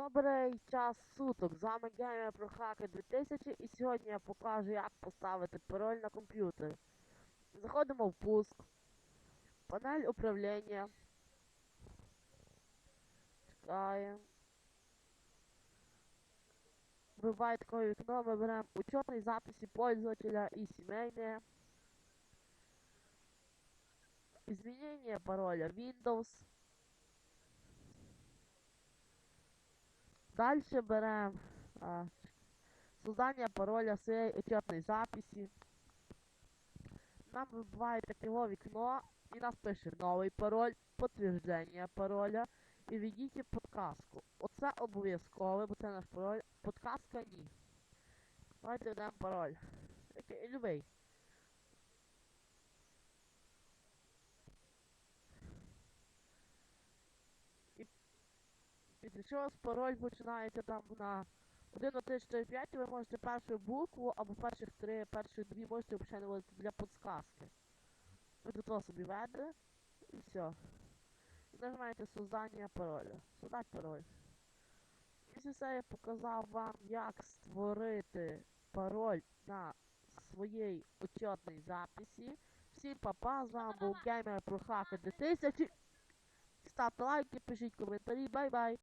Добрий час суток, з вами Геймер про Хаки 2000 і сьогодні я покажу як поставити пароль на комп'ютер. Заходимо в пуск, панель управління. Чекаємо. Вибиває таке вікно, ми беремо записи пользователя і сімейне. Изменение пароля Windows. Дальше берем а, создание пароля своей учетной записи. Нам вибиває таке вікно і нас пише новий пароль, підтвердження пароля і введіть подказку. Оце обов'язково, бо це наш пароль. Подказка ні. Давайте введемо пароль. Який, любий. Після чого з пароль починаєте там на 1, 2, 3, 4, 5, ви можете першу букву або перших три, перші дві можете взагалі для подсказки. Ви до того собі ведете і все. І нажимаєте создання пароля. Создать пароль. Після цього я показав вам, як створити пароль на своїй учетній записі. Всім папа, з вами був геймер про хаки 2000. Ставте лайки, пишіть коментарі, бай-бай!